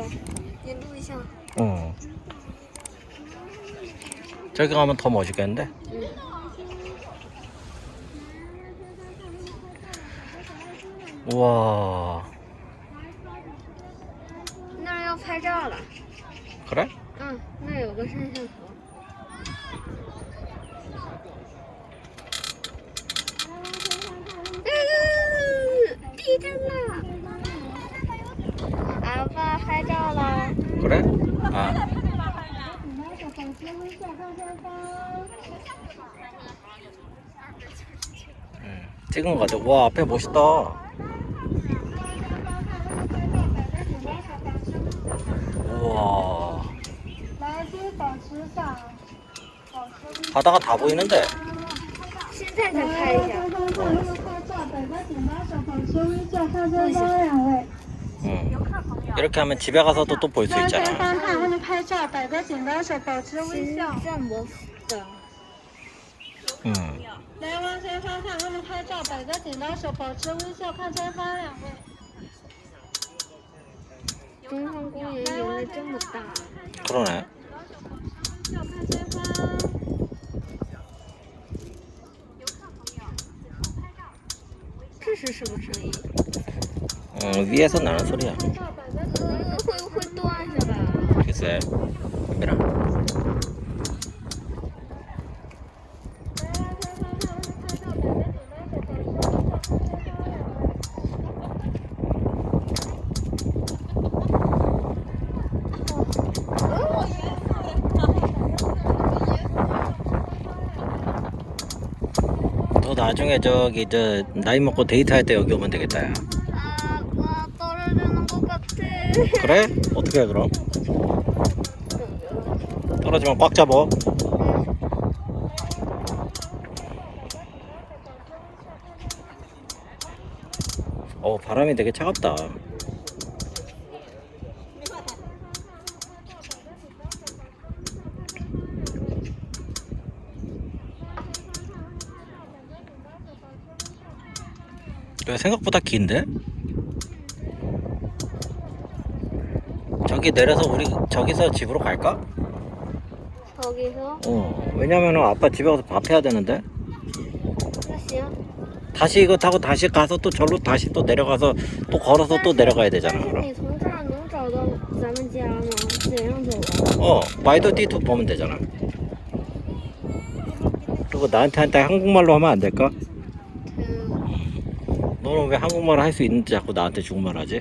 个，你录一下。 어. 저기 가면 더 멋있겠는데? 嗯。 우와. 那儿要拍照了。 그래? 嗯，那儿有个摄像头。嗯，地震了！ 아빠 하잖아. 그래? 아. 음, 찍은 거 같아. 와, 앞에 멋있다. 우와. 바다가 다 보이는데. 응. 이렇게 하면 집에 가서도 또 볼 수 向前 있잖아. 方看，后面拍照，摆个剪刀手，保持微是笑。这么的。 응. 来，往前方看，后面拍照，摆个剪刀手，保持微笑，看前方两位。东方公园原来这么大。 그러네. 笑，看前方。 这是什么声音？ 응, 위에서 나는 소리야. 拍照， 있어요 카메라 너 나중에 저기 저 나이 먹고 데이트할 때 여기 오면 되겠다 아빠 뭐 떨어지는 것 같아. 그래? 어떻게 해 그럼? 떨어지면 꽉 잡어. 어 바람이 되게 차갑다. 왜 생각보다 긴데? 저기 내려서 우리 저기서 집으로 갈까? 저기서 어 왜냐면은 아빠 집에 가서 밥 해야 되는데 那行。 다시 이거 타고 다시 가서 또 절로 다시 또 내려가서 또 걸어서 또 내려가야 되잖아 但是 그럼 你从这儿能找到咱们家吗？怎样走啊？ 어 마이더 디투 보면 되잖아 그리고 나한테 한테 한국말로 하면 안 될까? 嗯， 너는 왜 한국말 할 수 있는지 자꾸 나한테 중국말 하지?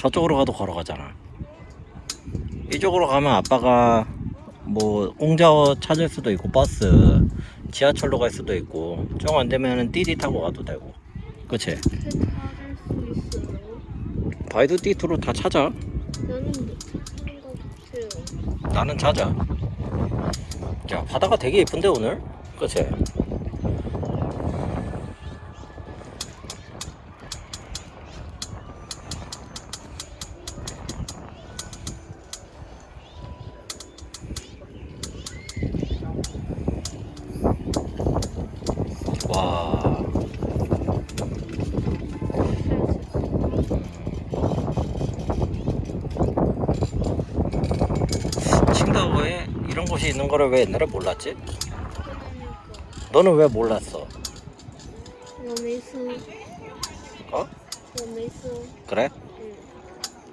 저쪽으로 가도 걸어가잖아. 이쪽으로 가면 아빠가 뭐 공자어 찾을 수도 있고 버스, 지하철로 갈 수도 있고 정안 되면은 띠디 타고 가도 되고. 그치? 바이두 띠투로 다 찾아. 나는 찾아. 야 바다가 되게 예쁜데 오늘? 그치? 와. 우리가 왜 이런 곳이 있는 거를 왜 옛날에 몰랐지? 너는 왜 몰랐어? 어? 그래?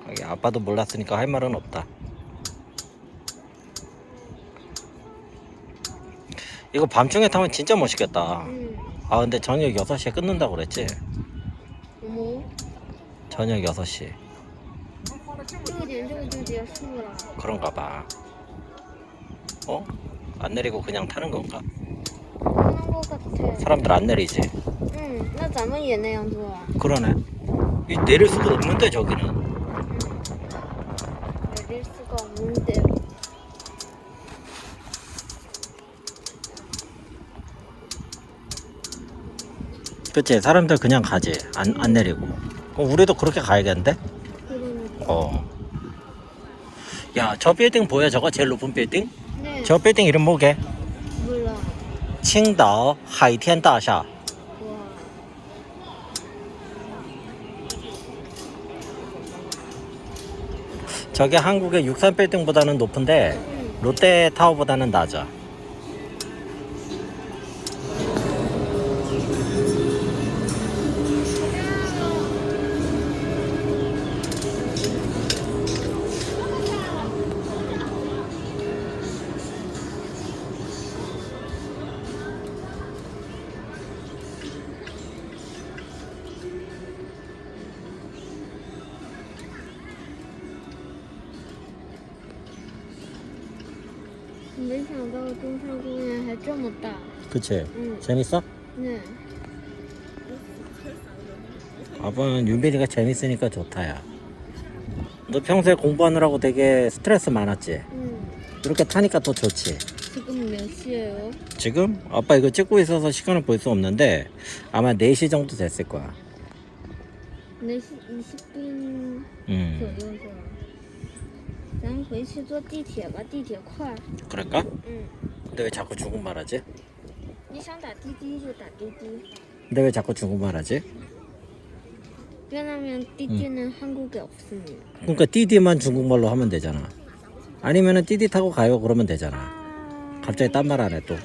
여기 아빠도 몰랐으니까 할 말은 없다. 이거 밤중에 타면 진짜 멋있겠다. 아 근데 저녁 6시에 끊는다고 그랬지? 저녁 6시. 그런가 봐. 어? 안 내리고 그냥 타는 건가? 그런 것 같아. 사람들 안 내리지? 嗯，那咱们也那样做啊？ 그러네. 이 내릴 수가 없는데 저기는. 내릴 수가 없는데. 그치? 사람들 그냥 가지. 안, 안 내리고. 그럼 우리도 그렇게 가야겠는데? 그러니까. 어. 야, 저 빌딩 보여? 저거 제일 높은 빌딩? 네. 저 빌딩 이름 뭐게? 몰라. 칭다오 하이텐 다샤. 와. 저게 한국의 63 빌딩보다는 높은데 응. 롯데 타워보다는 낮아. 没想到中山公园还这么大。 그치? 응. 재밌어? 네. 아빠는 윤빈이가 재밌으니까 좋다야. 너 평소에 공부하느라고 되게 스트레스 많았지? 응. 이렇게 타니까 더 좋지? 지금 몇 시예요? 지금? 아빠 이거 찍고 있어서 시간을 볼 수 없는데 아마 4시 정도 됐을 거야. 4시 20분 음, 左右是吧？ 咱回去坐地铁吧，地铁快。 그럴까? 嗯， 근데 왜 자꾸 중국말 하지? 你想打滴滴就打滴滴。 근데 왜 자꾸 중국말 하지? 왜냐면滴滴는 한국에 없습니다. 그러니까 띠디만 중국말로 하면 되잖아. 아니면은 띠디 타고 가요 그러면 되잖아. 갑자기 딴 말 안 해 또.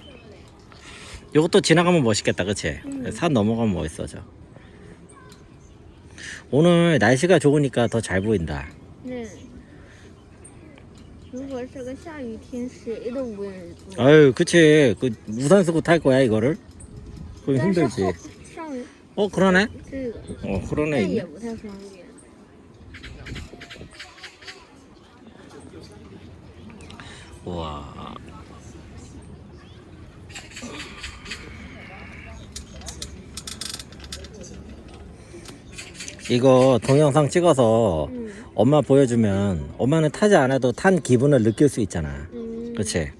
이것도 지나가면 멋있겠다, 그치? 음. 산 넘어가면 멋있어져. 오늘 날씨가 좋으니까 더 잘 보인다. 对。 如果是个下雨天，谁都不愿意坐。 아유, 그치. 그 우산 쓰고 탈 거야 이거를? 그럼 但是 힘들지. 后上雨 어, 그러네. 这个， 어, 그러네. 但也 있네. 不太方便。 우와. 이거 동영상 찍어서 嗯 엄마 보여주면 엄마는 타지 않아도 탄 기분을 느낄 수 있잖아. 嗯。 그치?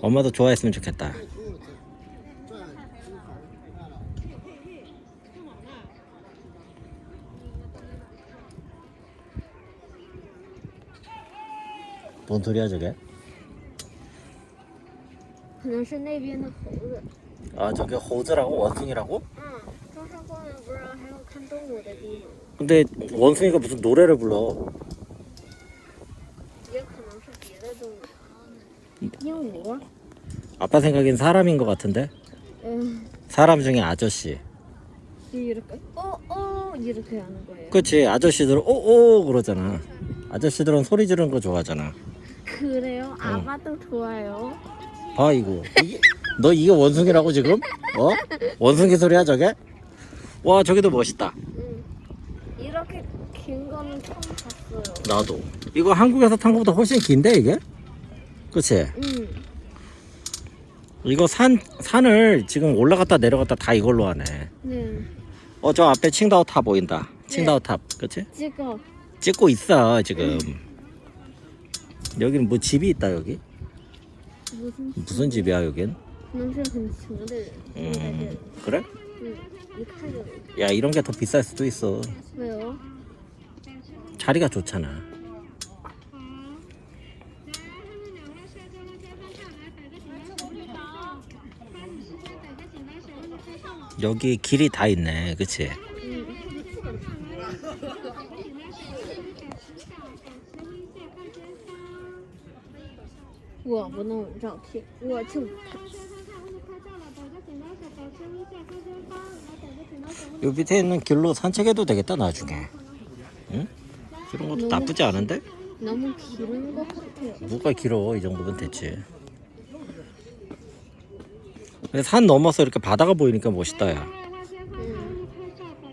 엄마도 좋아했으면 좋겠다. 뭔 소리야 저게? 可能是那边的猴子。 아 저게 호즈라고 원숭이라고? 嗯，中山公园不是还有看动物的地方， 근데 원숭이가 무슨 노래를 불러? 아빠 생각엔 사람인 것 같은데? 사람 중에 아저씨. 이렇게 오오 이렇게 하는 거예요. 그렇지 아저씨들은 오오 어, 그러잖아. 아저씨들은 소리 지르는 거 좋아하잖아. 그래요? 아마도 좋아요. 봐 이거. 이게, 너 이게 원숭이라고 지금? 어? 원숭이 소리야 저게? 와 저기도 멋있다. 나도 이거 한국에서 탄 거보다 훨씬 긴데 이게? 그치? 응. 이거 산, 산을 지금 올라갔다 내려갔다 다 이걸로 하네 네. 어 저 앞에 칭다오 탑 보인다 칭다오 네. 탑 그치? 찍어. 찍고 있어 지금 여기는 뭐 집이 있다 여기? 무슨 무슨 집이야 여긴? 음 그래? 야 이런 게 더 비쌀 수도 있어 왜요? 자리가 좋잖아. 여기 길이 다 있네, 그치? 응. 我不能有照片，我就不 요 밑에 있는 길로 산책해도 되겠다 나중에. 응? 이런 것도 나쁘지 않은데? 너무 길은 것 같아요. 뭐가 길어 이 정도면 됐지. 근데 산 넘어서 이렇게 바다가 보이니까 멋있다 야. 응.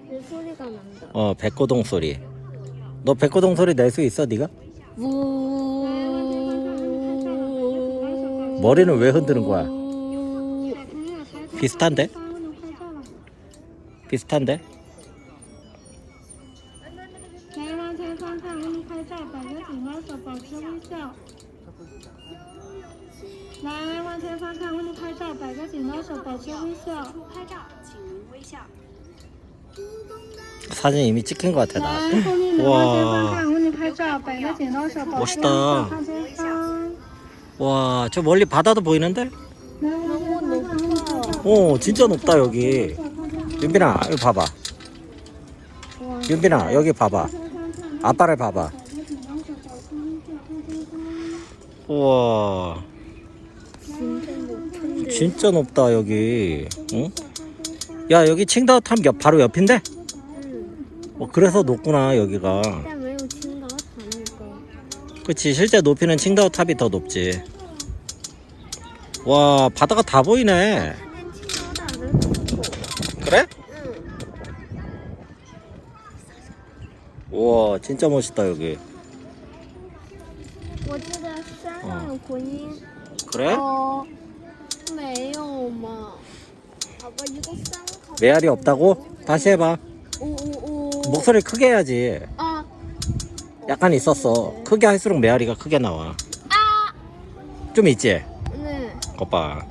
그 소리가 난다. 어 백고동 소리. 너 백고동 소리 낼 수 있어 네가? 우. 머리는 왜 흔드는 거야? 비슷한데? 비슷한데? 사진 이미 찍힌 것 같아 나. 와. 멋있다. 와, 저 멀리 바다도 보이는데? 어, 진짜 높다 여기. 윤빈아, 여기 봐봐. 윤빈아, 여기 봐봐. 아빠를 봐봐. 우와. 진짜 높다 여기. 응? 야 여기 칭다오탑 옆, 바로 옆인데? 응. 어, 그래서 높구나 여기가 但没有青岛塔那高。 그치 실제 높이는 칭다오탑이 더 높지 와 바다가 다 보이네 它跟青岛塔的不 그래? 嗯。 우와 진짜 멋있다 여기 我记得山上有回音。 그래? 哦，没有嘛？好吧，一个山口。 메아리 없다고? 다시 해봐 呜呜呜。 목소리 크게 해야지 啊 약간 있었어 크게 할수록 메아리가 크게 나와 啊！ 좀 있지? 嗯， 거봐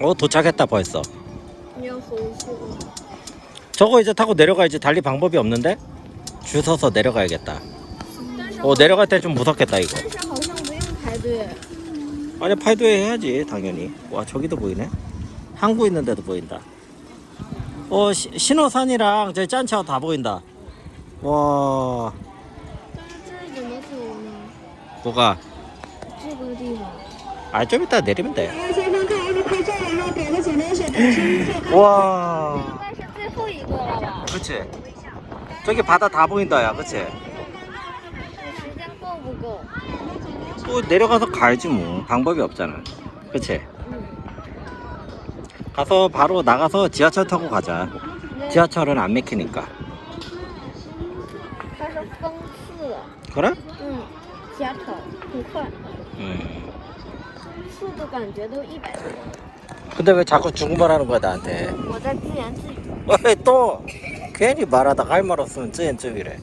어 도착했다 벌써 你要回去了。 저거 이제 타고 내려가야지 달리 방법이 없는데? 줄 서서 내려가야겠다 어 내려갈 때 좀 무섭겠다 이거 但是好像不用排队。 아니 팔도에 해야지 당연히 와 저기도 보이네 항구 있는데도 보인다 어 시- 신호산이랑 저기 짠차오 다 보인다 와 但是这怎么走呢？ 뭐가 这个地方。 아 좀 이따 내리면 돼 前方看一个拍照，然后摆个剪刀手，保持 와 应该是最后一个了吧？ 그치 저기 바다 다 보인다 야 그치 这时间够不够？ 또 내려가서 가야지 뭐 방법이 없잖아 그치 嗯。 가서 바로 나가서 지하철 타고 가자 那 지하철은 안 막히니까 它是风次， 그래? 嗯，加长很快， 음. 速度感觉都一百多。 근데 왜 자꾸 중국말 하는 거야 나한테 我在自言自语。 왜 또 괜히 말하다가 할 말 없으면 쯔엔쯔이래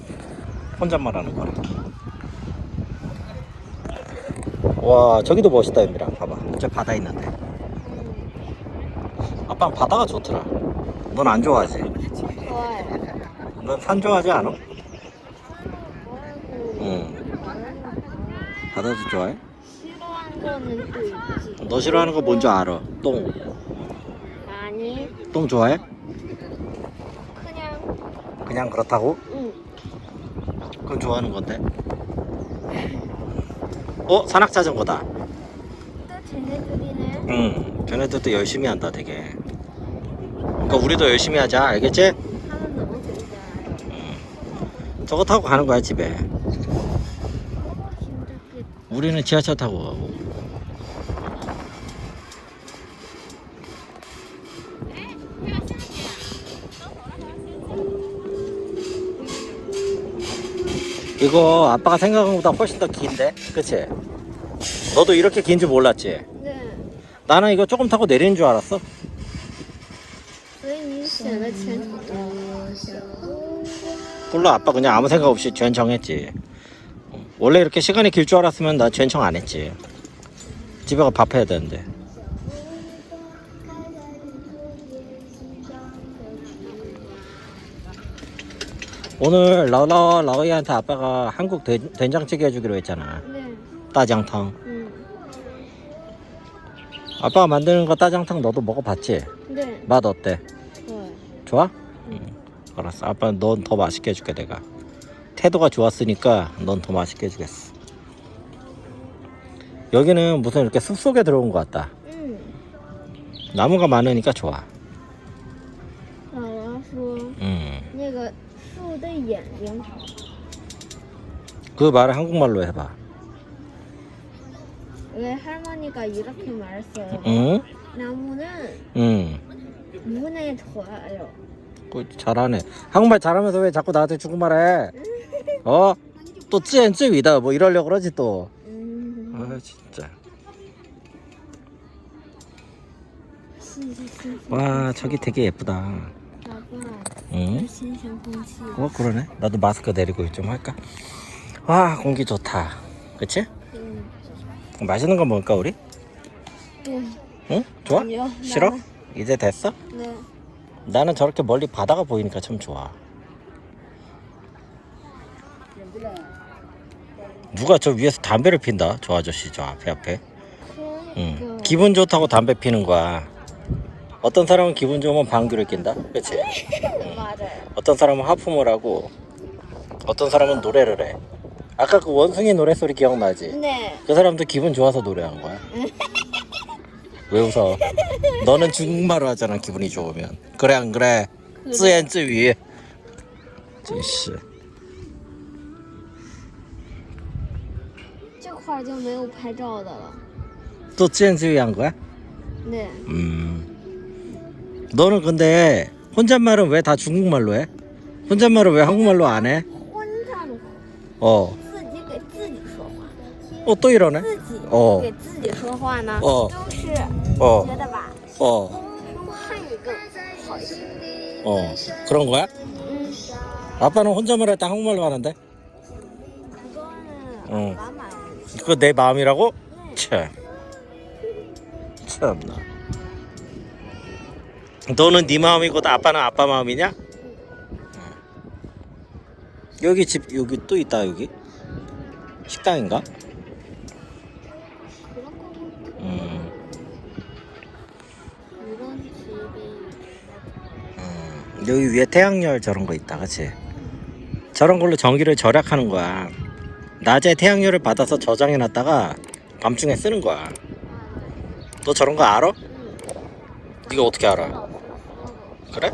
혼잣말 하는 거라 와 저기도 멋있다 윤미랑 봐봐 저 바다 있는데 아빠는 바다가 좋더라. 넌 안 좋아하지? 좋아요. 넌 산 좋아하지 않아? 응. 바다도 좋아해? 너 싫어하는 거 뭔지 알아? 똥. 아니, 똥 좋아해? 그냥, 그냥 그렇다고? 응. 그럼 좋아하는 건데. 어? 산악 자전거다. 또 쟤네들이네. 응. 걔네들도 열심히 한다 되게. 그러니까 우리도 열심히 하자, 알겠지? 저거 타고 가는 거야, 집에. 우리는 지하철 타고 가고. 이거 아빠가 생각한 것보다 훨씬 더 긴데? 그치? 너도 이렇게 긴 줄 몰랐지? 네. 나는 이거 조금 타고 내리는 줄 알았어. 몰라 아빠 그냥 아무 생각 없이 전청했지 원래 이렇게 시간이 길 줄 알았으면 나 전청 안 했지 집에 가 밥 해야 되는데 오늘 라라 라오이한테 아빠가 한국 된, 된장찌개 해주기로 했잖아 네. 따장탕 응. 아빠가 만드는 거 따장탕 너도 먹어봤지? 네. 맛 어때? 좋아요. 좋아? 응. 알았어. 아빠 넌 더 맛있게 해줄게 내가. 태도가 좋았으니까 넌 더 맛있게 해주겠어. 여기는 무슨 이렇게 숲 속에 들어온 것 같다. 응. 나무가 많으니까 좋아. 姥姥说 음. 那个树的眼睛， 그 말을 한국말로 해봐. 왜 할머니가 이렇게 말했어요? 응? 나무는 응. 눈에 좋아요. 자꾸 잘하네. 한국말 잘하면서 왜 자꾸 나한테 중국말해? 어? 또 쯔앤쯔위다 뭐 이러려고 그러지 또. 아 진짜. 와 저기 되게 예쁘다. 응? 어 그러네. 나도 마스크 내리고 좀 할까? 와 공기 좋다. 그치? 맛있는 거 먹을까 우리? 응. 좋아? 싫어? 이제 됐어? 네. 나는 저렇게 멀리 바다가 보이니까 참 좋아. 누가 저 위에서 담배를 핀다 저 아저씨 저 앞에 앞에 응. 기분 좋다고 담배 피는 거야 어떤 사람은 기분 좋으면 방귀를 낀다 그치 맞아요. 어떤 사람은 하품을 하고 어떤 사람은 노래를 해 아까 그 원숭이 노래 소리 기억나지? 네. 그 사람도 기분 좋아서 노래한 거야 왜 웃어 너는 중국말로 하잖아 기분이 좋으면 그래 안 그래 自言自语真是这块儿就没有拍照的了。 또 自言自语한 거야? 네. 음. 너는 근데 혼잣말은 왜 다 중국말로 해? 혼잣말은 왜 한국말로 안 해? 混账的， 어. 自己给自己说话， 어, 또 이러네? 自己哦给自己说话呢，哦就是哦觉得吧， 어, 用汉语更好一些。 어. 그런 거야? 嗯， 아빠는 혼잣말 할 때 한국말로 하는데? 그거는 응. 마음 그거 내 마음이라고? 네. 참. 참나. 너는 네 마음이고 아빠는 아빠 마음이냐? 응. 여기 집 여기 또 있다 여기 식당인가? 여기 위에 태양열 저런 거 있다 그치? 저런 걸로 전기를 절약하는 거야 낮에 태양열을 받아서 저장해 놨다가 밤중에 쓰는 거야 너 저런 거 알아? 응. 네가 어떻게 알아? 어, 그래?